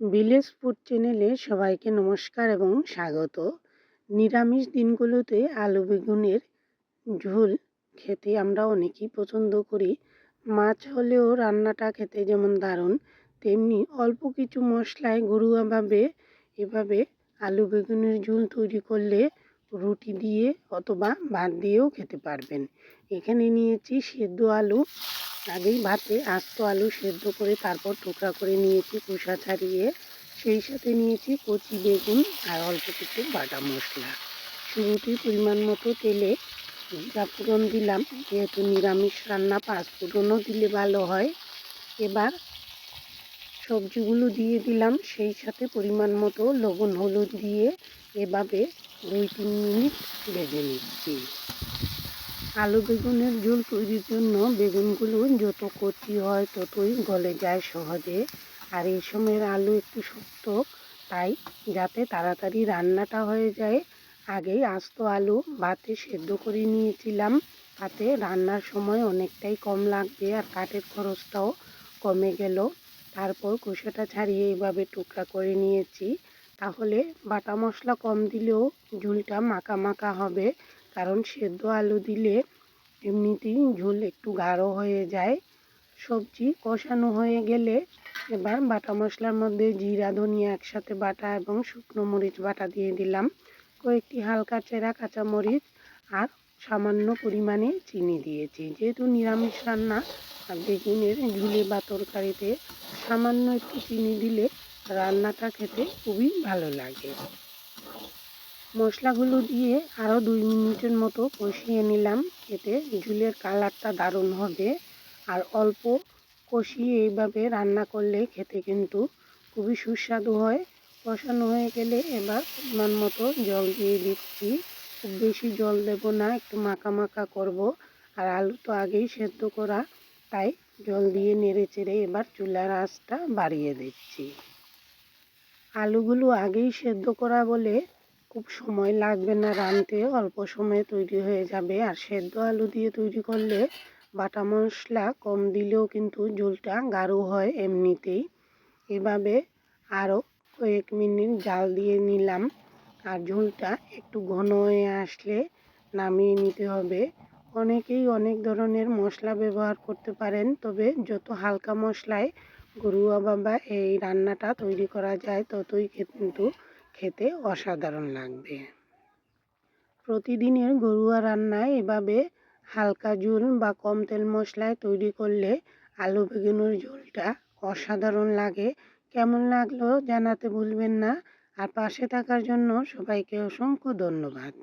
Village food চ্যানেলে সবাইকে নমস্কার এবং স্বাগত। নিরামিষ দিনগুলোতে আলু বেগুনের ঝোল খেতে আমরা অনেকেই পছন্দ করি। মাছ হলেও রান্নাটা খেতে যেমন দারুণ, তেমনি অল্প কিছু মশলায় ঘরোয়াভাবে এভাবে আলু বেগুনের ঝোল তৈরি করলে রুটি দিয়ে অথবা ভাত দিয়েও খেতে পারবেন। এখানে নিয়েছি সেদ্ধ আলু আগেই ভাতে আস্ত আলু সেদ্ধ করে তারপর টুকরা করে নিয়েছি খোসা ছাড়িয়ে। সেই সাথে নিয়েছি কচি বেগুন আর অল্প কিছু বাটা মশলা। শুরুতেই পরিমাণ মতো তেলে জিরা ফোড়ন দিলাম, যেহেতু নিরামিষ রান্না পাঁচ ফোড়নও দিলে ভালো হয়। এবার সবজিগুলো দিয়ে দিলাম, সেই সাথে পরিমাণ মতো লবণ হলুদ দিয়ে এভাবে দুই তিন মিনিট ভেজে নিচ্ছি। আলু বেগুনের ঝোল তৈরির জন্য বেগুনগুলো যত কচি হয় ততই গলে যায় সহজে। আর এই সময়ের আলু একটু শক্ত, তাই যাতে তাড়াতাড়ি রান্নাটা হয়ে যায়। আগেই আস্ত আলু ভাতে সেদ্ধ করে নিয়েছিলাম। তাতে রান্নার সময় অনেকটাই কম লাগবে আর কাঠের খরচটাও কমে গেল। তারপর কুসাটা ছাড়িয়ে এইভাবে টুকরা করে নিয়েছি। তাহলে বাটা মশলা কম দিলেও ঝুলটা মাখা মাখা হবে। কারণ সেদ্ধ আলু দিলে এমনিতেই ঝোল একটু গাঢ় হয়ে যায়। সবজি কষানো হয়ে গেলে এবার বাটা মশলার মধ্যে জিরা, ধনিয়া একসাথে বাটা এবং শুকনো মরিচ বাটা দিয়ে দিলাম। কয়েকটি হালকা চেরা কাঁচামরিচ আর সামান্য পরিমাণে চিনি দিয়েছি। যেহেতু নিরামিষ রান্না, আর বেগুনের ঝুলে বা তরকারিতে সামান্য একটু চিনি দিলে রান্নাটা খেতে খুবই ভালো লাগে। মশলাগুলো দিয়ে আরও দুই মিনিটের মতো কষিয়ে নিলাম। এতে ঝুলের কালারটা দারুণ হবে। আর অল্প কষিয়ে এইভাবে রান্না করলে খেতে কিন্তু খুবই সুস্বাদু হয়। কষানো হয়ে গেলে এবার পরিমাণ মতো জল দিয়ে দিচ্ছি। খুব বেশি জল দেব না, একটু মাখা মাখা করব। আর আলু তো আগেই সেদ্ধ করা, তাই জল দিয়ে নেড়ে চেড়ে এবার চুলার আঁচটা বাড়িয়ে দিচ্ছি। আলুগুলো আগেই সেদ্ধ করা বলে খুব সময় লাগবে না রাঁধতে, অল্প সময়ে তৈরি হয়ে যাবে। আর সেদ্ধ আলু দিয়ে তৈরি করলে বাটা মশলা কম দিলেও কিন্তু ঝোলটা গাঢ় হয় এমনিতেই। এভাবে আরও কয়েক মিনিট জাল দিয়ে নিলাম। আর ঝোলটা একটু ঘন হয়ে আসলে নামিয়ে নিতে হবে। অনেকেই অনেক ধরনের মশলা ব্যবহার করতে পারেন, তবে যত হালকা মশলায় গরুয়া বাবা এই রান্নাটা তৈরি করা যায়, ততই কিন্তু খেতে অসাধারণ লাগবে। প্রতিদিনের গরুয়া রান্নায় এভাবে হালকা ঝোল বা কম তেল মশলায় তৈরি করলে আলু বেগুনের ঝোলটা অসাধারণ লাগে। কেমন লাগল জানাতে ভুলবেন না। আর পাশে থাকার জন্য সবাইকে অসংখ্য ধন্যবাদ।